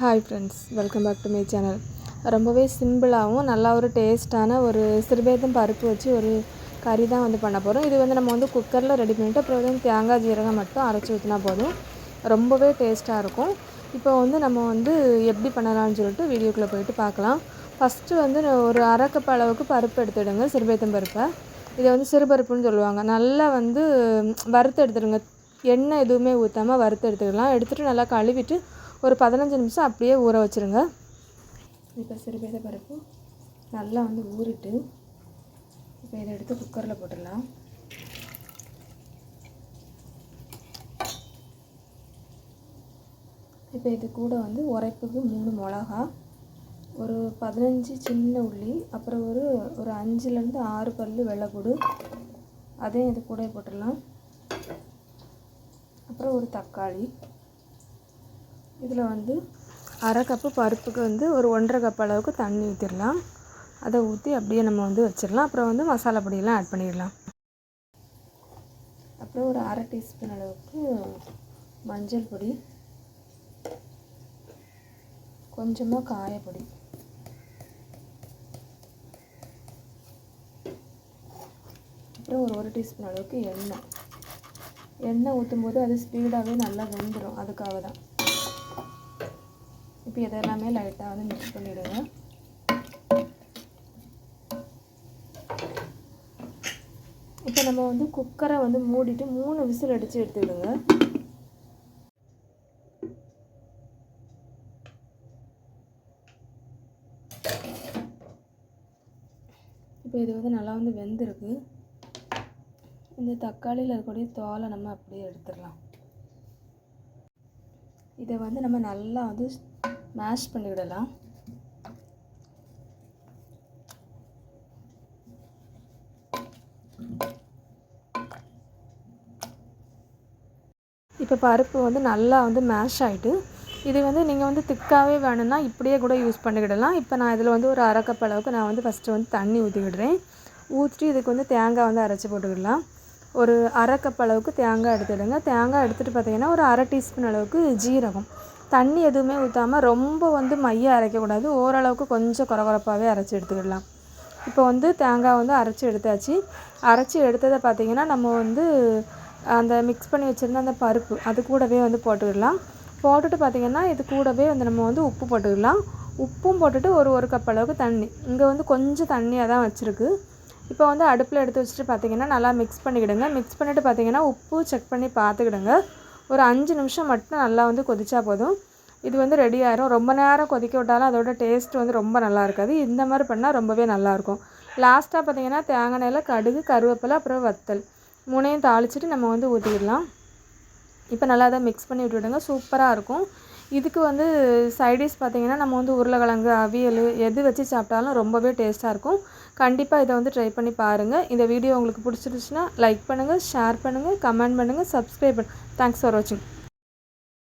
Hi friends welcome back to my channel ரொம்பவே சிம்பிளாகவும் நல்லா ஒரு டேஸ்ட்டான ஒரு சிறுபேதம் பருப்பு வச்சு ஒரு கறி தான் வந்து பண்ண போகிறோம் இது வந்து நம்ம வந்து குக்கரில் ரெடி பண்ணிவிட்டு அப்புறம் வந்து தேங்காய் ஜீரகம் மட்டும் அரைச்சி ஊற்றினா போதும். ரொம்பவே டேஸ்ட்டாக இருக்கும். இப்போ வந்து நம்ம வந்து எப்படி பண்ணலாம்னு சொல்லிட்டு வீடியோக்குள்ளே போயிட்டு பார்க்கலாம். ஃபஸ்ட்டு வந்து ஒரு அரை கப் அளவுக்கு பருப்பு எடுத்துடுங்க சிறுபேத்தம் பருப்பை. இதை வந்து சிறுபருப்புன்னு சொல்லுவாங்க. நல்லா வந்து வறுத்து எடுத்துடுங்க. எண்ணெய் எதுவுமே ஊற்றாமல் வறுத்து எடுத்துக்கலாம். எடுத்துகிட்டு நல்லா கழுவிட்டு ஒரு பதினஞ்சு நிமிஷம் அப்படியே ஊற வச்சுருங்க. இப்போ சிறுபேத பருப்பு நல்லா வந்து ஊறிட்டு இப்போ இதை எடுத்து குக்கரில் போட்டுடலாம். இப்போ இது கூட வந்து உரைப்புக்கு மூணு மிளகா ஒரு பதினஞ்சு சின்ன உள்ளி அப்புறம் ஒரு ஒரு அஞ்சுலேருந்து ஆறு பல் வெள்ளைப்பூடு அதையும் இது கூட போட்டுடலாம். அப்புறம் ஒரு தக்காளி. இதில் வந்து அரை கப்பு பருப்புக்கு வந்து ஒரு ஒன்றரை கப் அளவுக்கு தண்ணி ஊற்றிடலாம் அதை ஊற்றி அப்படியே நம்ம வந்து வச்சிடலாம். அப்புறம் வந்து மசாலா பொடியெல்லாம் ஆட் பண்ணிடலாம். அப்புறம் ஒரு அரை டீஸ்பூன் அளவுக்கு மஞ்சள் பொடி. கொஞ்சமாக காயப்பொடி அப்புறம் ஒரு ஒரு டீஸ்பூன் அளவுக்கு எண்ணெய். எண்ணெய் ஊற்றும் போது அது ஸ்பீடாகவே நல்லா வெந்துடும் அதுக்காக தான் இப்போ இதெல்லாமே லைட்டாக வந்து மிக்ஸ் பண்ணிவிடுங்க இப்போ நம்ம வந்து குக்கரை வந்து மூடிட்டு மூணு விசில் அடித்து எடுத்துக்கிடுங்க இப்போ இது வந்து நல்லா வந்து வெந்திருக்கு. இந்த தக்காளியில் இருக்கக்கூடிய தோலை நம்ம அப்படியே எடுத்துடலாம். இதை வந்து நம்ம நல்லா வந்து மேஷ் பண்ணி விடலாம். இப்போ பருப்பு வந்து நல்லா வந்து மேஷ் ஆகிட்டு இது வந்து நீங்கள் வந்து திக்காகவே வேணும்னா இப்படியே கூட யூஸ் பண்ணிக்கிடலாம். இப்போ நான் இதில் வந்து ஒரு அரை கப் அளவுக்கு நான் வந்து ஃபஸ்ட்டு வந்து தண்ணி ஊற்றிக்கிடுறேன் ஊற்றிட்டு இதுக்கு வந்து தேங்காய் வந்து அரைச்சி போட்டுக்கிடலாம். ஒரு அரை கப் அளவுக்கு தேங்காய் எடுத்துடுங்க தேங்காய் எடுத்துகிட்டு பார்த்தீங்கன்னா ஒரு அரை டீஸ்பூன் அளவுக்கு ஜீரகம். தண்ணி எதுவுமே ஊற்றாமல் ரொம்ப வந்து மைய அரைக்கக்கூடாது. ஓரளவுக்கு கொஞ்சம் குறகுறப்பாகவே அரைச்சி எடுத்துக்கிடலாம். இப்போ வந்து தேங்காய் வந்து அரைச்சி எடுத்தாச்சு. அரைச்சி எடுத்ததை பார்த்திங்கன்னா நம்ம வந்து அந்த மிக்ஸ் பண்ணி வச்சுருந்த அந்த பருப்பு அது கூடவே வந்து போட்டுக்கிடலாம். போட்டுட்டு பார்த்திங்கன்னா இது கூடவே வந்து நம்ம வந்து உப்பு போட்டுக்கலாம் உப்பும் போட்டுட்டு ஒரு ஒரு கப் அளவுக்கு தண்ணி. இங்கே வந்து கொஞ்சம் தண்ணியாக தான் வச்சுருக்கு. இப்போ வந்து அடுப்பில் எடுத்து வச்சுட்டு பார்த்திங்கன்னா நல்லா மிக்ஸ் பண்ணிக்கிடுங்க. மிக்ஸ் பண்ணிவிட்டு பார்த்திங்கன்னா உப்பு செக் பண்ணி பார்த்துக்கிடுங்க. ஒரு அஞ்சு நிமிஷம் மட்டும் நல்லா வந்து கொதிச்சா போதும். இது வந்து ரெடி ஆயிரும். ரொம்ப நேரம் கொதிக்க விட்டாலும் அதோட டேஸ்ட் வந்து ரொம்ப நல்லா இருக்காது. இந்த மாதிரி பண்ணால் ரொம்பவே நல்லாயிருக்கும் லாஸ்ட்டாக பார்த்திங்கன்னா தேங்காய் நெல்லை கடுகு கருவேப்பிலை அப்புறம் வத்தல். மூணையும் தாளிச்சிட்டு நம்ம வந்து ஊற்றிடலாம் இப்போ நல்லா தான் மிக்ஸ் பண்ணி விட்டுவிடுங்க. சூப்பராக இருக்கும். இதுக்கு வந்து சைடிஷ் பார்த்திங்கன்னா நம்ம வந்து உருளைக்கிழங்கு அவியல் எது வச்சு சாப்பிட்டாலும் ரொம்பவே டேஸ்ட்டாக இருக்கும். கண்டிப்பாக இதை வந்து ட்ரை பண்ணி பாருங்கள் இந்த வீடியோ உங்களுக்கு பிடிச்சிருச்சுன்னா லைக் பண்ணுங்கள் ஷேர் பண்ணுங்கள் கமெண்ட் பண்ணுங்கள் சப்ஸ்கிரைப் பண்ணு தேங்க்ஸ் ஃபார் வாட்சிங்